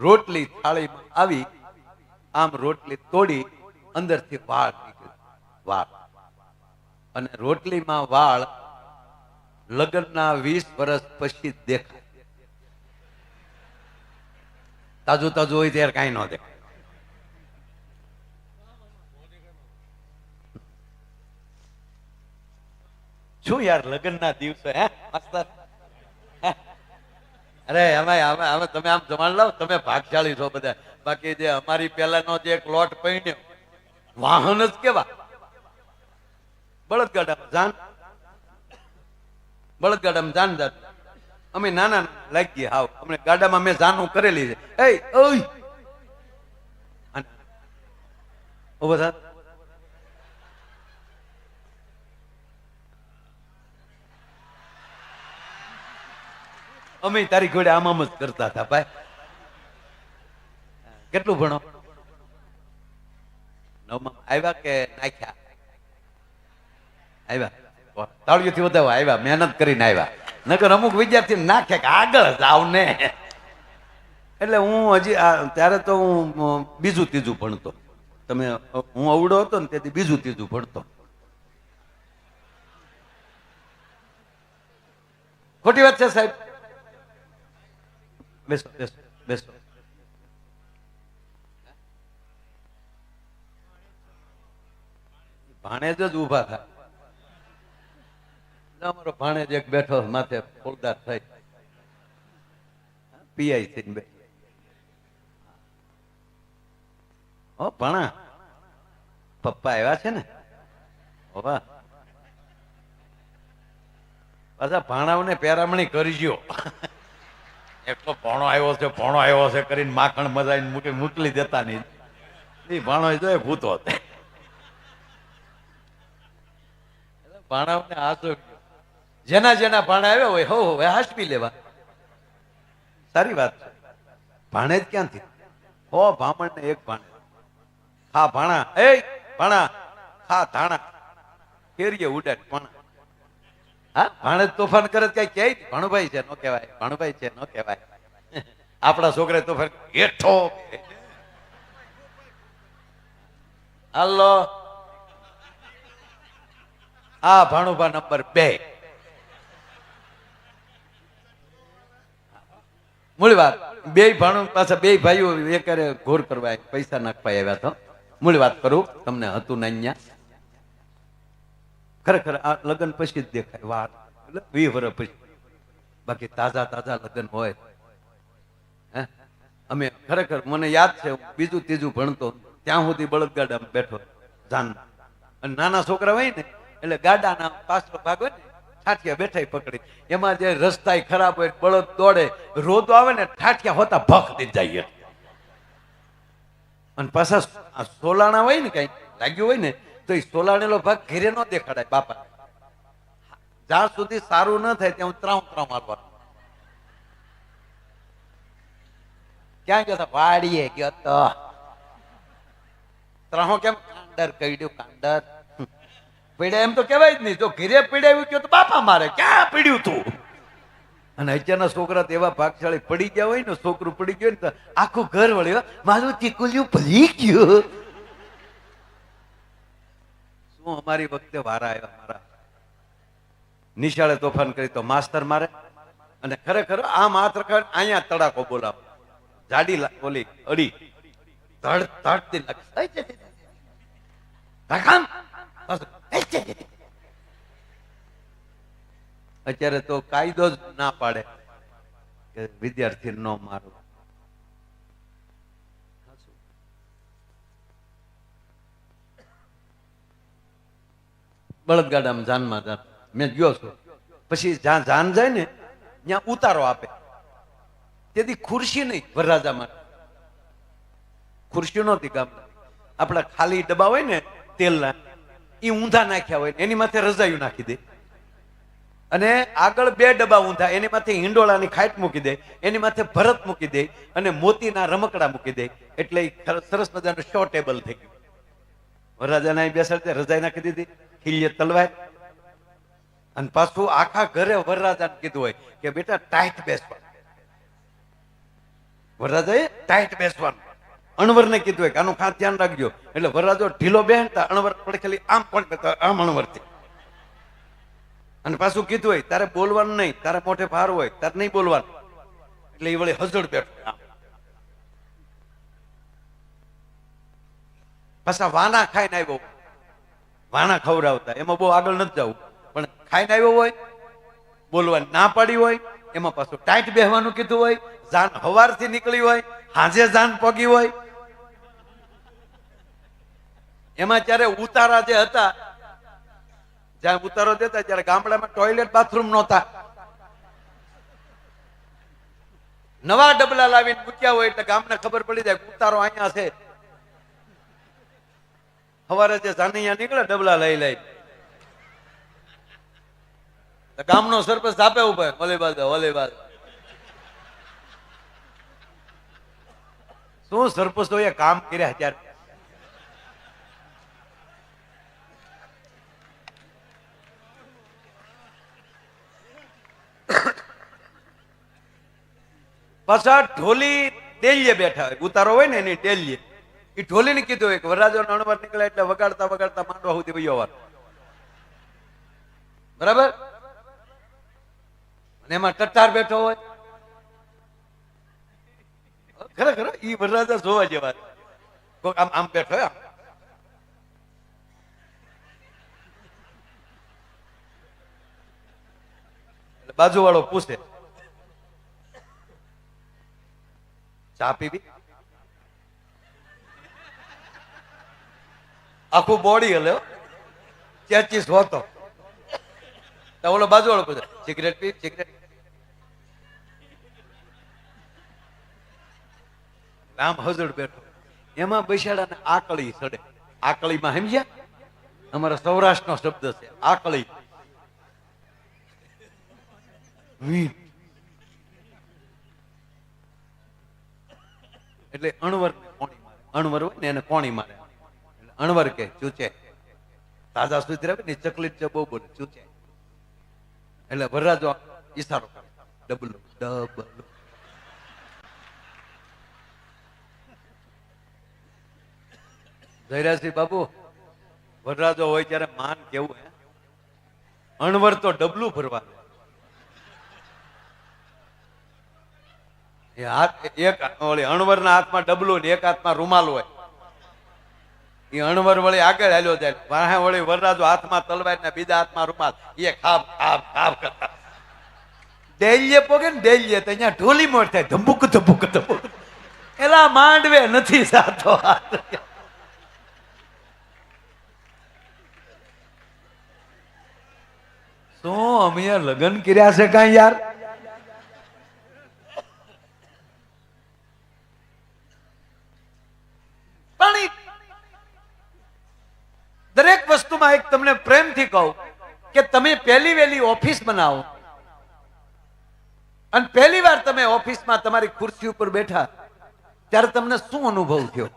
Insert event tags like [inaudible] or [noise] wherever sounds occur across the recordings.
રોટલી થાળીમાં આવી, આમ રોટલી તોડી અંદરથી વાળ નીકળી વાળ. અને રોટલીમાં વાળ લગ્નના વીસ વર્ષ પછી દેખાય. તાજુ તાજુ હોય ત્યારે કઈ ન દેખાય. શું યાર, લગ્નના દિવસે, હે? માસ્તર? અરે અમે અમે અમે તમે આમ જમાડ લાવ, તમે ભાગશાળી છો બધા. બાકી જે અમારી પહેલાનો જે એક લોટ પૈણ્યો, વાહન જ કેવા? બળદગાડામાં જાન બળદગાડામાં જાન જાત. અમે નાના નાના ગયા હાવ. અમને ગાડામાં મેં જાનું કરેલી છે. એ, ઓય! અને ઊભો અમે તારી ઘોડે આમ જ કરતા હતા ભાઈ. કેટલું ભણો? નવમાં આવ્યા કે નાખ્યા? આવ્યા. તાળીઓથી વધાવો આવ્યા, મહેનત કરીને આવ્યા. નકર અમુક વિદ્યાર્થી નાખે કે આગળ જાવ ને. એટલે હું હજી ત્યારે તો હું બીજું ત્રીજું ભણતો. તમે હું અવડો હતો ને તેથી બીજું ત્રીજું ભણતો. ખોટી વાત છે સાહેબ? બેસો બેસો બેસો. ભાણેજ જ ઊભા થાય અમારો ભાણેજ એક બેઠો માથે ફોલદાર થઈ. પીઆઈ થઈને બે. ઓ ભણા. પપ્પા આવ્યા છે ને? વાહ પાછા ભાણાઓને પેરામણી કરજો એટલો ભણો આવ્યો છે, ભણો આવ્યો છે કરીને માખણ મજાઈને મૂકી, મોકલી દેતા નહીં. એ ભાણો જોઈએ ભૂતો ભાણાઓને હાથો જેના જેના ભાણા આવ્યા હોય, હો હવે હાસપી લેવા. સારી વાત છે. જ ક્યાંથી? હો ભામણ ને એક ભાણે. હા ભાણા. એ, ભાણા. હા ધાણા. કેરીએ ઉડાડ ભાણા. હા તોફાન કરે કઈ કે ભાણુભાઈ છે, નો કહેવાય, ભાણુભાઈ છે, નો કહેવાય. [laughs] આપણા છોકરા તોફાન હેઠો હાલો. આ ભાણુભા નંબર બે. મૂળ વાત, બે ભાણુ, પાછા બે ભાઈઓ એકારે ઘોર કરવા પૈસા નાખવા આવ્યા તો. મૂળ વાત કરું, તમને હતું ને અહીંયા. ખરેખર આ લગ્ન પછી જ દેખાય, વાત એટલે પછી. બાકી તાજા તાજા લગ્ન હોય. અમે ખરેખર, મને યાદ છે બીજું ત્રીજું ભણતો ત્યાં સુધી બળદગાડામાં બેઠો જાન અને નાના છોકરા હોય ને, એટલે ગાડાના પાછળ ભાગ હોય ને, ઠાઠિયા બેઠા પકડી. એમાં જે રસ્તાય ખરાબ હોય, બળદ દોડે, રોદો આવે ને, ઠાઠિયા હોતા ભખ દઈ જાય. અને પાછા સોલાણા હોય ને કઈ, લાગ્યું હોય ને તો એ સોલાણેલો ભાગ ઘેરે ન દેખાડાય બાપા જ્યાં સુધી સારું ન થાય ત્યાં ત્રાવ ત્રાવ મારવાનું. ક્યાં ગયો વાડીએ ગયો તો. ત્રાહો કેમ? કાંડર કઈડ્યું કાંડર. પીડ્યા એમ તો કહેવાય જ નહીં. જો ઘીરે પીડાવ્યું ગયો તો બાપા મારે. ક્યાં પીડ્યું તું? અને અત્યારના છોકરા તો એવા ભાગશાળી પડી ગયા હોય ને, છોકરું પડી ગયું ને, તો આખું ઘર વળ્યો. મારું ચીકુલિયું પડી ગયું. શું અમારી વખતે વારા આવ્યા મારા. નિશાળે તોફાન કરી તો માસ્તર મારે. અને ખરેખર આ માત્ર અહીંયા તડાકો બોલાવો. જાડી ઓલી અડી. ધડ ધડતી. અત્યારે તો કાયદો જ ના પાડે કે વિદ્યાર્થી ન મારો. બળદગાડામાં જાનમાં જાન મેં ગયો છું. પછી જ્યાં જાન જાય ને, ત્યાં ઉતારો આપે. તેથી ખુરશી નહીં વરરાજા માટે ખુરશી નહોતી ગામમાં. આપણા ખાલી ડબ્બા હોય ને, તેલના, એ ઊંધા નાખ્યા હોય એની માથે રજાયું નાખી દે. અને આગળ બે ડબ્બા ઊંધા, એની માથે હિંડોળાની ખાટ મૂકી દે, એની માથે ભરત મૂકી દે, અને મોતીના રમકડા મૂકી દે. એટલે સરસ મજાનું શો ટેબલ થઈ ગયું. વરરાજાના બેસાડતે રજાઈ નાખી દીધી. ખીલીએ તલવાર. અને પાછું આખા ઘરે વરરાજાને કીધું હોય કે બેટા, ટાઈટ બેસવા. વરરાજાએ ટાઈટ બેસવાનું. અણવરને કીધું હોય કે આનું ખાસ ધ્યાન રાખજો. એટલે વરરાજો ઢીલો બેસતા અણવર પડખેલી આમ પણ આમ અણવરથી. અને પાછું કીધું હોય, તારે બોલવાનું નહીં, તારે મોઢે ભાર હોય, તારે નહીં બોલવાનું. એટલે એ વળી હજળ બેઠો. પાછા વાના ખાઈને આવ્યો. વાના ખવડાવતા. એમાં બહુ આગળ નથી જવું. પણ ખાઈને આવ્યો હોય બોલવા ના પાડી હોય, એમાં પાછું ટાઈટ બેહવાનું કીધું હોય, જાન હવારથી નીકળી હોય, હાજે જાન પગી હોય. એમાં જ્યારે ઉતારા જે હતા, જ્યાં ઉતારો દેતા ત્યારે ગામડામાં ટોયલેટ બાથરૂમ નહોતા. નવા ડબલા લાવીને મૂક્યા હોય એટલે ગામને ખબર પડી જાય ઉતારો અહીંયા છે. સવારે જે જાનૈયા નીકળે, ડબલા લઈ લઈ. તો ગામનો સરપંચ આપે ઉભે ઓલે બાદ ઓલે બાદ શું સરપંચોએ કામ કર્યા ત્યારે? પાછા ઢોલી ડેલીએ બેઠા હોય, ઉતારો હોય ને એની ડેલીએ. એ ઢોલી ને કીધું એક કે વરરાજો અણવર નીકળે એટલે વગાડતા વગાડતા માંડવા સુધી વયો વાર બરાબર અને એમાં ટટ્ટાર બેઠો હોય ખરેખર ઈ વરરાજા જોવા જેવા. કોક આમ આમ બેઠો આમ. બાજુ વાળો પૂછે, ચા પીવી આખું બોડી હલે ચેચીસ હોતો ઓલો ઓલો બાજુવાળો પૂછે સિગરેટ પી સિગરેટ રામ હજડ બેઠો. એમાં બૈસાડાને આકળી સડે આકળીમાં સમજ્યા? અમારા સૌરાષ્ટ્રનો શબ્દ છે, આકળી. એટલે અણવર કોણી મારે. અણવર હોય ને એને કોણી મારે. અણવર કે ચૂચે તાજા સુધરે ને ચકલીટ બહુ બોલે ચૂચે એટલે વરરાજો ઈશારો ડબલ, ડબલું. જયરાજસિંહ બાબુ, વરરાજો હોય ત્યારે માન કેવું હે? અણવર તો ડબલું ભરવા એ હાથ, એક ઓલી અણવરના હાથમાં ડબલું ને એક હાથમાં રૂમાલ હોય. એ અણવર વળી આગળ હાલ્યો જાય. વાહે વળી વરરાજો હાથમાં તલવાર ને બીજા હાથમાં રૂમાલ. એ ખાપ ખાપ ખાપ કરતા. ડેલીએ પોગે ને ડેલીએ તો અહીંયા ઢોલી મોડ થાય. ધબુક ધબુક ધબુક. એલા માંડવે નથી સાતો શું અમે લગ્ન કર્યા છે કાંઈ યાર પણ ઈ દરેક વસ્તુમાં એક તમને પ્રેમથી કહું કે તમે પહેલી વહેલી ઓફિસ બનાવો. અને પહેલી વાર તમે ઓફિસમાં તમારી ખુરશી ઉપર બેઠા, ત્યારે તમને શું અનુભવ થયો?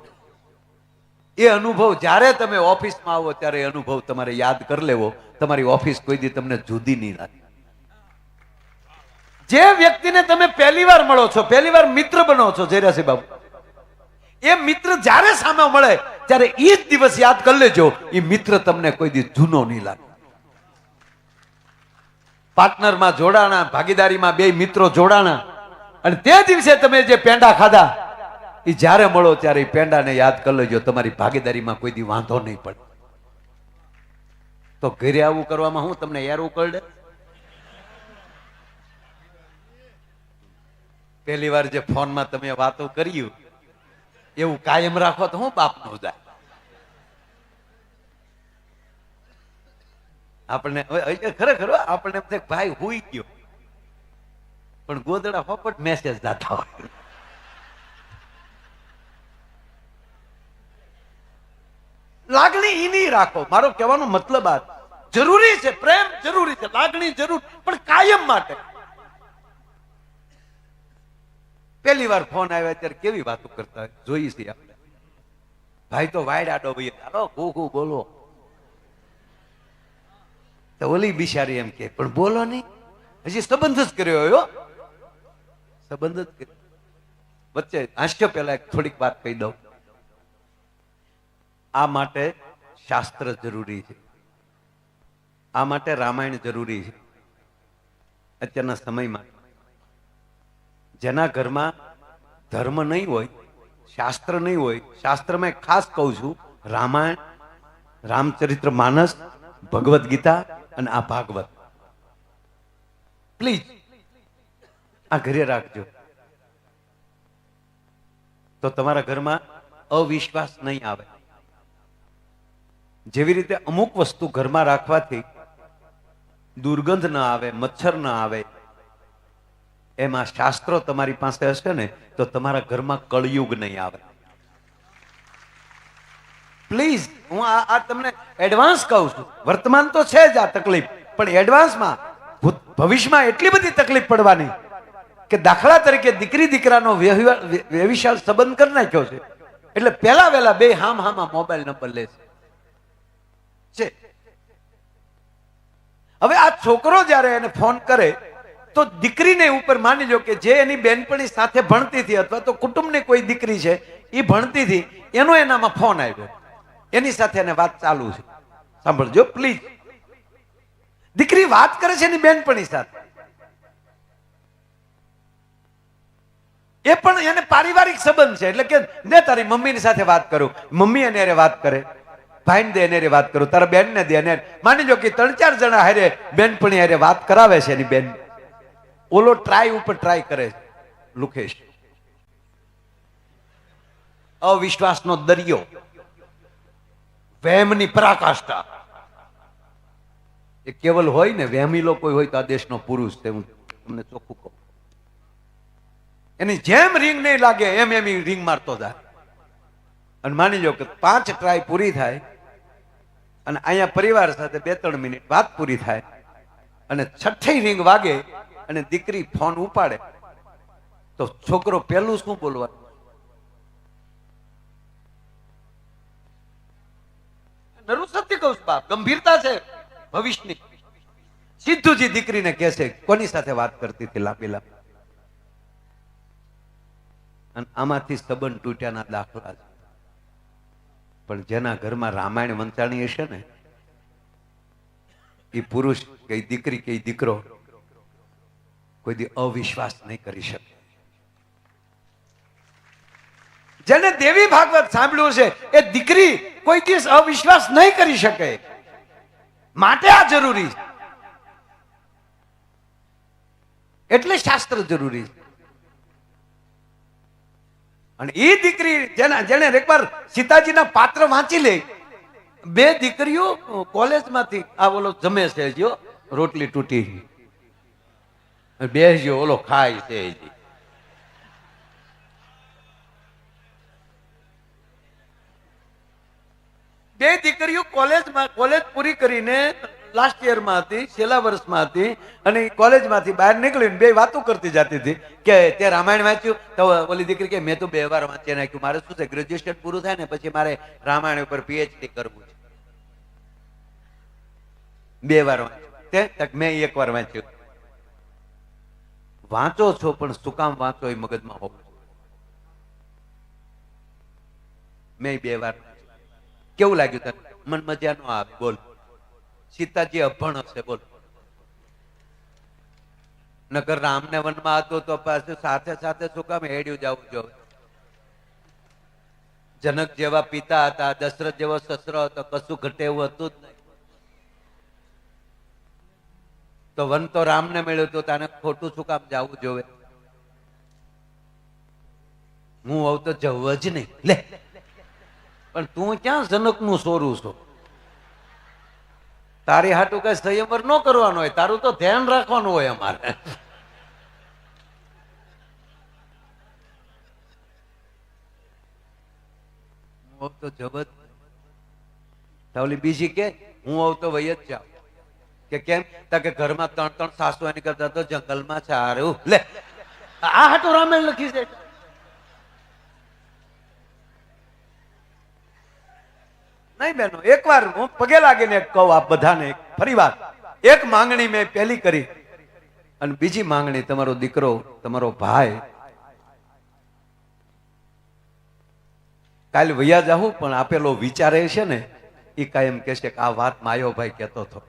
એ અનુભવ જ્યારે તમે ઓફિસમાં આવો, ત્યારે અનુભવ તમારે યાદ કરી લેવો. તમારી ઓફિસ કોઈ દી તમને જુદી નહીં લાગે. જે વ્યક્તિને તમે પહેલી વાર મળો છો, પહેલી વાર મિત્ર બનો છો જયરાસિંહ બાબુ, એ મિત્ર જ્યારે સામે મળે ત્યારે એ જ દિવસ યાદ કરી લેજો, એ મિત્ર તમને કોઈ દી જૂનો નહીં લાગે. પાર્ટનરમાં જોડાણા, ભાગીદારીમાં બે મિત્રો જોડાણા, અને તે દિવસે તમે જે પેંડા ખાધા, એ જ્યારે મળો ત્યારે એ પેંડાને યાદ કરી લેજો, તમારી ભાગીદારીમાં કોઈ દી વાંધો નહીં પડે. તો ઘરે આવું કરવામાં હું તમને યાર ઉકળડે? પહેલી વાર જે ફોનમાં તમે વાતો કર્યું એવું કાયમ રાખો તો હું બાપનું જાય. આપણને ખરેખર આપણને એમ થાય ભાઈ હુઈ ગયો. પણ ગોદડા ફોપટ મેસેજ જાતા હોય. લાગણી ઈની રાખો. મારો કહેવાનો મતલબ આ જરૂરી છે, પ્રેમ જરૂરી છે, લાગણી જરૂર, પણ કાયમ માટે. પહેલી વાર ફોન આવ્યા ત્યારે કેવી વાતો કરતા હોય? જોઈ છીએ આપણે. ભાઈ તો વાયડ આડો ભાઈ હાલો ઘૂ બોલો. તો ઓલી બિચારી એમ કે, પણ બોલો નહીં. હજી સંબંધ જ કર્યો હોય સંબંધ જ કર્યો. વચ્ચે હાસ્ય પહેલા થોડીક વાત કહી દઉં. આ માટે શાસ્ત્ર જરૂરી છે. આ માટે રામાયણ જરૂરી છે. અત્યારના સમયમાં. જેના ઘરમાં ધર્મ નહીં હોય, શાસ્ત્ર નહીં હોય શાસ્ત્રમાં ખાસ કહું છું, રામાયણ, રામચરિત્ર માનસ, ભગવદ્ ગીતા અને આ ભાગવત. પ્લીઝ, આ ઘરે રાખજો. તો તમારા ઘરમાં અવિશ્વાસ નહીં આવે. જેવી રીતે અમુક વસ્તુ ઘરમાં રાખવાથી દુર્ગંધ ન આવે, મચ્છર ન આવે એમાં શાસ્ત્રો તમારી પાસે હશે ને, તો તમારા ઘરમાં કળયુગ નહીં આવે. પ્લીઝ હું આ તમને એડવાન્સ કહું છું. વર્તમાન તો છે જ આ તકલીફ, પણ એડવાન્સમાં ભવિષ્યમાં એટલી બધી તકલીફ પડવાની કે દાખલા તરીકે દીકરી દીકરાનો વ્યવિશાળ સંબંધ કરી નાખ્યો છે. એટલે પહેલા વહેલા બે હામ હામાં મોબાઈલ નંબર લે છે. હવે આ છોકરો જ્યારે એને ફોન કરે તો દીકરીને ઉપર માની લો કે જે એની બેનપણી સાથે ભણતી હતી અથવા તો કુટુંબની કોઈ દીકરી છે એ ભણતી હતી, એનો એનામાં ફોન આવ્યો. એની સાથે એને વાત ચાલુ છે. સાંભળજો પ્લીઝ દીકરી વાત કરે છે એની બેનપણી સાથે. એ પણ એને પારિવારિક સંબંધ છે, એટલે કે ને તારી મમ્મીની સાથે વાત કરું. મમ્મી એને હારે વાત કરે. ભાઈને દે એને વાત કરું. તારા બેન ને દે એને. માની લો કે ત્રણ ચાર જણા હારે બેનપણી હારે વાત કરાવે છે એની બેન ઓલો ટ્રાય ઉપર ટ્રાય કરે લુકેશ. અવિશ્વાસનો દરિયો, વહેમની પરાકાષ્ઠા. એ કેવલ હોય ને વહેમી લોકો હોય તો આ દેશનો પુરુષ છે, હું તમને ચોખ્ખું કહું. એની જેમ રિંગ નહીં લાગે, એમ એમ રિંગ મારતો જાય. અને માની લો કે પાંચ ટ્રાય પૂરી થાય, અને અહીંયા પરિવાર સાથે બે ત્રણ મિનિટ વાત પૂરી થાય, અને છઠ્ઠી રિંગ વાગે અને દીકરી ફોન ઉપાડે. તો છોકરો પેલું શું બોલવાનું આમાંથી સંબંધ તૂટ્યાના દાખલા છે. પણ જેના ઘરમાં રામાયણ વંચાણી હશે ને, એ પુરુષ કઈ દીકરી કે દીકરો કોઈ અવિશ્વાસ નહીં કરી શકે. જેને દેવી ભાગવત સાંભળ્યું છે, એ દીકરી કોઈ દિવસ અવિશ્વાસ નહીં કરી શકે. માટે આ જરૂરી. એટલે શાસ્ત્ર જરૂરી. અને એ દીકરી જેના જેને એકવાર સીતાજીના પાત્ર વાંચી લે. બે દીકરીઓ કોલેજમાંથી આ ઓલો જમે છે, જો, રોટલી તૂટી. બે જો ઓલો ખાય છે બે દીકરીઓ કોલેજમાં કોલેજ પૂરી કરીને લાસ્ટ યરમાં હતી, છેલ્લા વર્ષમાં હતી, અને કોલેજમાંથી બહાર નીકળીને બે વાતો કરતી જતી હતી કે તે રામાયણ વાંચ્યું, તો ઓલી દીકરી કે, મેં તો બે વાર વાંચી નાખ્યું. મારે શું છે ગ્રેજ્યુએશન પૂરું થાય ને પછી મારે રામાયણ ઉપર પીએચડી કરવું છે. બે વાર વાંચ્યું. તે મેં એક વાર વાંચ્યું. વાંચો છો, પણ શું કામ વાંચો એ મગજમાં હોવું. મેં બે વાર કેવું લાગ્યું તને? મન મજા નો આવે. બોલ. સીતાજી અભણ હશે, બોલ. નગર રામને વનમાં હતો તો પાછું સાથે સાથે શું કામ હેડ્યું જવું જો. જનક જેવા પિતા હતા, દશરથ જેવો સસરો હતો, કશું ઘટે એવું હતું જ નહીં. તો વન તો રામને મળ્યું તો તને ખોટું શું કામ જવું જોવે? હું હોઉં તો જવું જ નહીં. લે. પણ તું ક્યાં જનકનું સોરું છો? તારી હાટું કઈ સંયમર ન કરવાનો હોય, તારું તો ધ્યાન રાખવાનું હોય અમારે. હું તો જબત બીજી કે, હું હોઉં તો વહી જ જાઉં. કે કેમ? તા કે ઘરમાં ત્રણ ત્રણ સાસુ એની કરતા તો જંગલમાં સારું. લે. આ હાટું રામાયણ લખી છે. નહીં બેનો એકવાર હું પગે લાગીને કહું આપ બધાને ફરી વાત. એક માંગણી મેં પહેલી કરી અને બીજી માંગણી તમારો દીકરો તમારો ભાઈ. કાલ વૈયા જાઉં પણ આપેલો વિચાર એ છે ને એ કાયમ કહેશે કે આ વાત માયો ભાઈ કહેતો હતો.